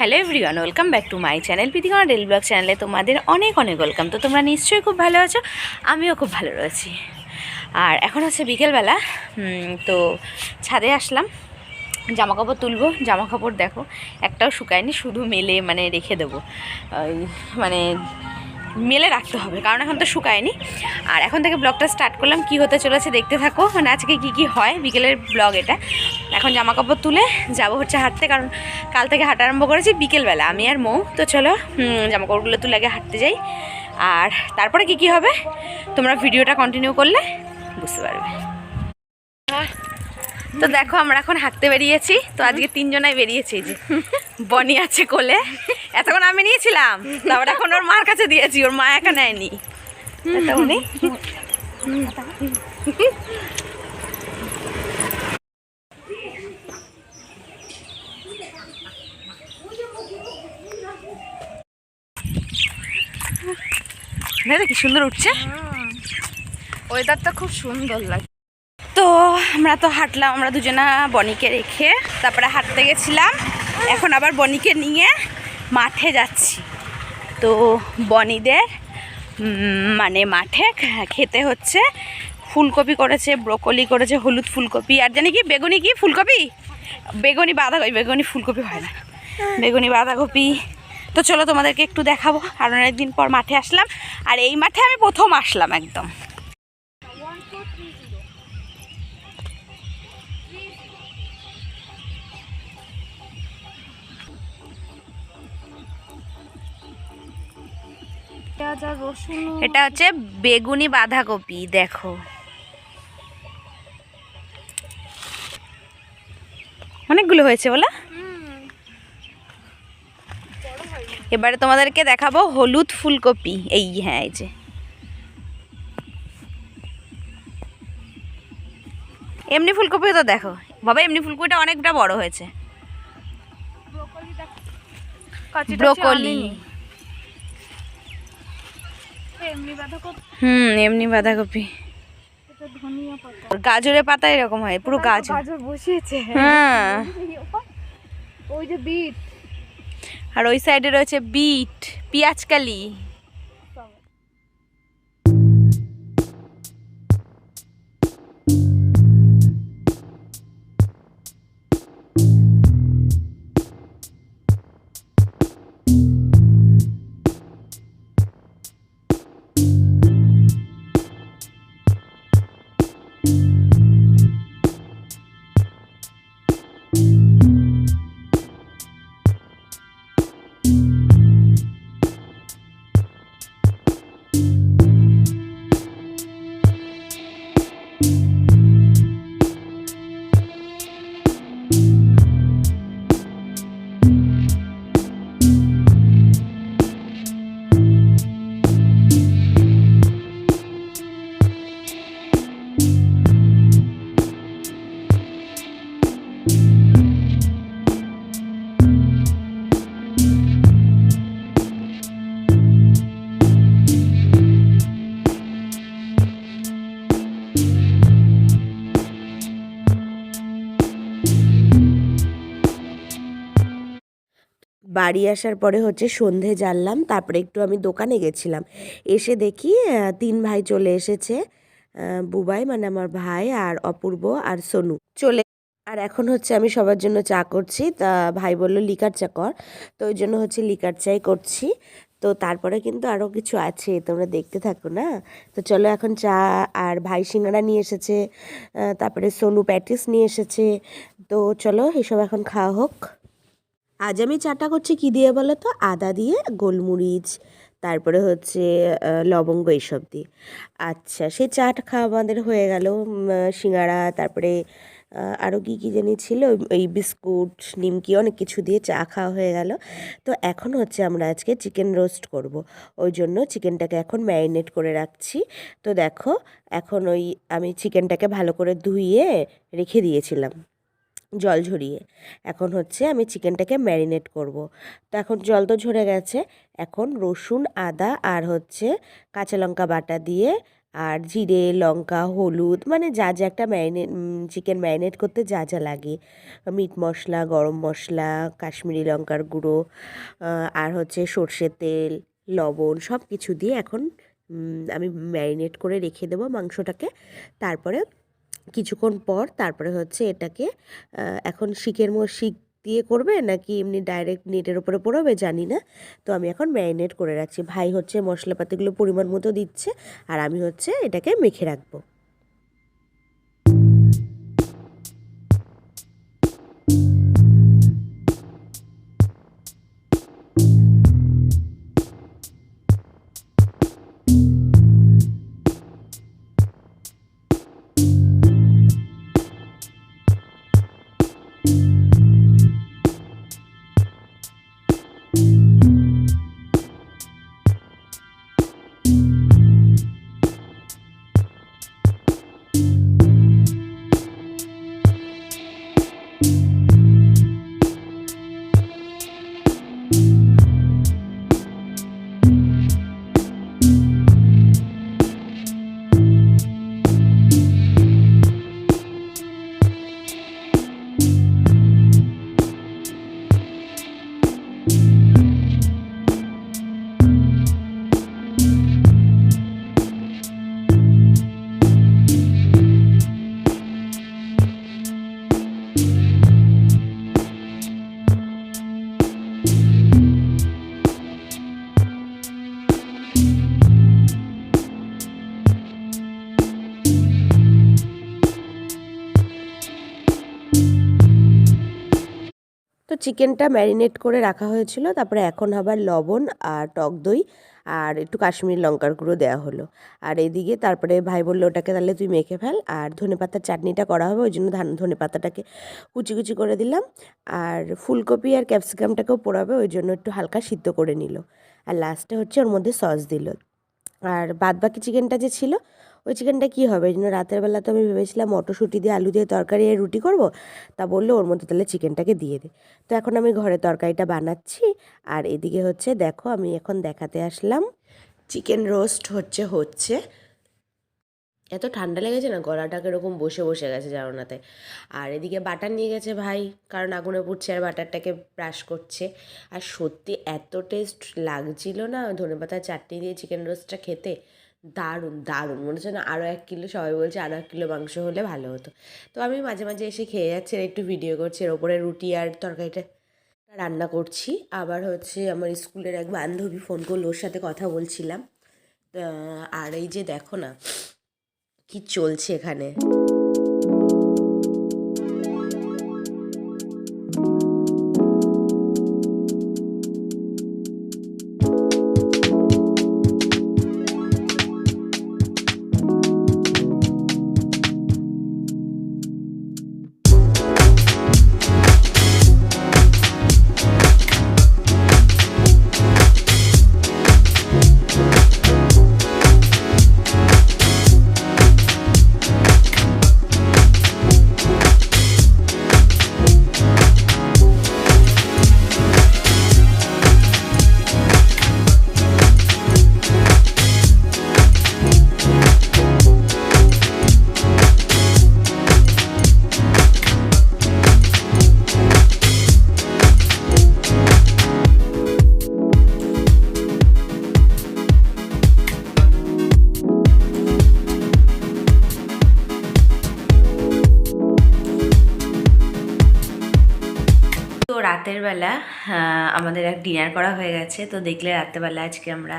Hello everyone, welcome back to my channel পৃথিবীর ডেল blog চ্যানেলে তোমাদের অনেক অনেক ওয়েলকাম। তো তোমরা নিশ্চয়ই খুব ভালো আছো, আমিও খুব ভালো রয়েছি। আর এখন হচ্ছে বিকেলবেলা তো ছাদে আসলাম জামা কাপড় তুলবো জামা কাপড় দেখো, একটাও শুকায়নি, শুধু মেলে মানে রেখে দেবো। মানে মেলে রাখতে হবে, কারণ এখন তো শুকায়নি। আর এখন থেকে ব্লগটা স্টার্ট করলাম, কি হতে চলেছে দেখতে থাকো। মানে আজকে কি কি হয়, বিকেলের ব্লগ এটা। এখন জামা কাপড় তুলে যাব হচ্ছে হাঁটতে, কারণ কাল থেকে হাঁটা আরম্ভ করেছি বিকেলবেলা, আমি আর মৌ। তো চলো জামা কাপড়গুলো তুলে আগে হাঁটতে যাই। আর তারপরে কি কি হবে, তোমরা ভিডিওটা কন্টিনিউ করলে বুঝতে পারবে। তো দেখো, আমরা এখন হাঁটতে বেরিয়েছি। তো আজকে তিনজনাই বেরিয়েছি যে। বনি আছে কোলে। এতক্ষণ আমি নিয়েছিলাম। তারপর এখন ওর মার কাছে দিয়েছি ওর মা একা নেয়নি। উনি? কি সুন্দর উঠছে। ওয়েদারটা খুব সুন্দর লাগে তো আমরা তো হাঁটলাম আমরা দুজনা বনিকে রেখে তারপরে হাঁটতে গেছিলাম। এখন আবার বনিকে নিয়ে মাঠে যাচ্ছি। তো বনিদের মানে মাঠে খেতে হচ্ছে ফুলকপি করেছে, ব্রোকলি করেছে, হলুদ ফুলকপি। আর জানি কি, বেগুনি কি? ফুলকপি? বেগুনি বাঁধাকপি, বেগুনি ফুলকপি হয় না। বেগুনি বাঁধাকপি। তো চলো তোমাদেরকে একটু দেখাবো। আর অনেকদিন পর মাঠে আসলাম। আর এই মাঠে আমি প্রথম আসলাম একদম। পেঁয়াজ আর রসুন এটা হচ্ছে বেগুনি বাঁধাকপি দেখো। অনেকগুলো হয়েছে বলা? এবারে তোমাদেরকে দেখাবো হলুদ ফুলকপি এই হ্যাঁ এই যে। এমনি ফুলকপি তো দেখো বাবা এমনি ফুলকপিটা অনেকটা বড় হয়েছে। ব্রোকলি এমনি বাঁধাকপি? হুম এমনি বাঁধাকপি। গাজরের পাতা এরকম হয় পুরো গাজর গাজর। বসিয়েছে। হ্যাঁ। ওই যে বিট। আর ওই সাইডে রয়েছে বিট পেঁয়াজকালি বাড়ি আসার পরে হচ্ছে সন্ধে জানলাম, তারপরে একটু আমি দোকানে গেছিলাম। এসে দেখি তিন ভাই চলে এসেছে। বুবাই মানে আমার ভাই আর অপূর্ব আর সোনু চলে। আর এখন হচ্ছে আমি সবার জন্য চা করছি। তা ভাই বলল, লিকার চা কর। তো ওই জন্য হচ্ছে লিকার চাই করছি। তো তারপরে কিন্তু আরও কিছু আছে, তোমরা দেখতে থাকো না। তো চলো এখন চা আর ভাই সিঙ্গারা নিয়ে এসেছে তারপরে সোনু প্যাটিস নিয়ে এসেছে। তো চলো, এসব এখন খাওয়া হোক। আজ আমি চাটা করছি কি দিয়ে বলো তো? আদা দিয়ে গোলমরিচ, তারপরে হচ্ছে লবঙ্গ এইসব দিয়ে। আচ্ছা সে চাট খাওয়া আমাদের হয়ে গেল। সিঙ্গারা, তারপরে আরও কী কী জানি ছিল? ওই বিস্কুট, নিমকি, অনেক কিছু দিয়ে চা খাওয়া হয়ে গেল। তো এখন হচ্ছে আমরা আজকে চিকেন রোস্ট করব। ওই জন্য চিকেনটাকে এখন ম্যারিনেট করে রাখছি। তো দেখো, এখন ওই আমি চিকেনটাকে ভালো করে ধুইয়ে রেখে দিয়েছিলাম। জল ঝরিয়ে। এখন হচ্ছে আমি চিকেনটাকে ম্যারিনেট করব। তো এখন জল তো ঝরে গেছে। এখন রসুন, আদা আর হচ্ছে কাঁচা লঙ্কা বাটা দিয়ে আর জিরে, লঙ্কা, হলুদ মানে যা যা একটা ম্যারিনেট চিকেন ম্যারিনেট করতে যা যা লাগে। মিট মশলা, গরম মশলা, কাশ্মীরি লঙ্কার গুঁড়ো আর হচ্ছে সর্ষের তেল, লবণ সব কিছু দিয়ে এখন আমি ম্যারিনেট করে রেখে দেবো মাংসটাকে। তারপরে কিছুক্ষণ পর তারপরে হচ্ছে এটাকে এখন শিকের মো শিক দিয়ে করবে নাকি এমনি ডাইরেক্ট নেটের উপরে পড়বে জানি না। তো আমি এখন ম্যারিনেট করে রাখছি। ভাই হচ্ছে মশলাপাতিগুলো পরিমাণ মতো দিচ্ছে আর আমি হচ্ছে এটাকে মেখে রাখব। চিকেনটা ম্যারিনেট করে রাখা হয়েছিল। তারপরে এখন আবার লবণ আর টক দই আর একটু কাশ্মীরি লঙ্কার গুঁড়ো দেওয়া হলো। আর এদিকে তারপরে ভাই বলল, ওটাকে তাহলে তুই মেখে ফেল। আর ধনে পাতার চাটনিটা করা হবে, ওই জন্য ধান ধনে পাতাটাকে কুচি কুচি করে দিলাম। আর ফুলকপি আর ক্যাপসিকামটাকেও পোড়াবে, ওই জন্য একটু হালকা সিদ্ধ করে নিল। আর লাস্টে হচ্ছে ওর মধ্যে সস দিল। আর বাদ বাকি চিকেনটা যে ছিল ওই চিকেনটা কী হবে? এই জন্য রাতের বেলা তো আমি ভেবেছিলাম মটরশুঁটি দিয়ে আলু দিয়ে তরকারি আর রুটি করব। তা বলল ওর মধ্যে তাহলে চিকেনটাকে দিয়ে দে। তো এখন আমি ঘরে তরকারিটা বানাচ্ছি। আর এদিকে হচ্ছে দেখো আমি এখন দেখাতে আসলাম। চিকেন রোস্ট হচ্ছে হচ্ছে। এত ঠান্ডা লেগেছে না? গলাটা এরকম বসে বসে গেছে জানাতে আর এদিকে বাটার নিয়ে গেছে ভাই, কারণ আগুনে পুড়ছে আর বাটারটাকে ব্রাশ করছে। আর সত্যি এত টেস্ট লাগছিল না ধনেপাতা চাটনি দিয়ে চিকেন রোস্টটা খেতে। দারুণ দারুণ। মনে হচ্ছে না আরও এক কিলো, সবাই বলছে আরও এক কিলো মাংস হলে ভালো হতো। তো আমি মাঝে মাঝে এসে খেয়ে যাচ্ছি আর একটু ভিডিও করছি। এর ওপরে রুটি আর তরকারিটা রান্না করছি। আবার হচ্ছে আমার স্কুলের এক বান্ধবী ফোন করল, ওর সাথে কথা বলছিলাম। আর এই যে দেখো না, কি চলছে এখানে? রাতের বেলা আমাদের এক ডিনার করা হয়ে গেছে। তো দেখলে রাত্রেবেলা আজকে আমরা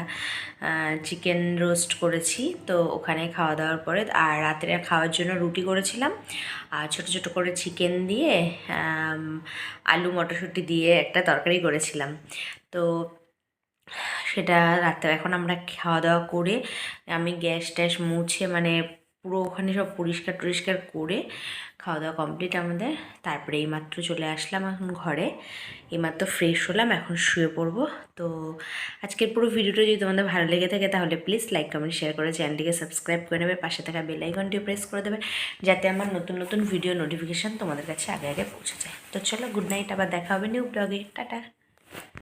চিকেন রোস্ট করেছি। তো ওখানে খাওয়া দাওয়ার পরে, আর রাতের খাওয়ার জন্য রুটি করেছিলাম। আর ছোটো ছোটো করে চিকেন দিয়ে আলু মটরশুঁটি দিয়ে একটা তরকারি করেছিলাম। তো সেটা রাত্রে, এখন আমরা খাওয়া দাওয়া করে, আমি গ্যাস ট্যাস মুছে মানে পুরো ওখানে সব পরিষ্কার টরিষ্কার করে খাওয়া দাওয়া কমপ্লিট আমাদের। তারপরে এইমাত্র চলে আসলাম এখন ঘরে। এইমাত্র ফ্রেশ হলাম, এখন শুয়ে পড়ব। তো আজকের পুরো ভিডিওটা যদি তোমাদের ভালো লেগে থাকে তাহলে প্লিজ লাইক কমেন্ট শেয়ার করে চ্যানেলটিকে সাবস্ক্রাইব করে নেবে। পাশে থাকা বেল প্রেস করে দেবে যাতে আমার নতুন নতুন ভিডিও নোটিফিকেশান তোমাদের কাছে আগে আগে পৌঁছে যায়। তো চলো গুড নাইট আবার দেখা হবে নিউ ব্লগে টাটা।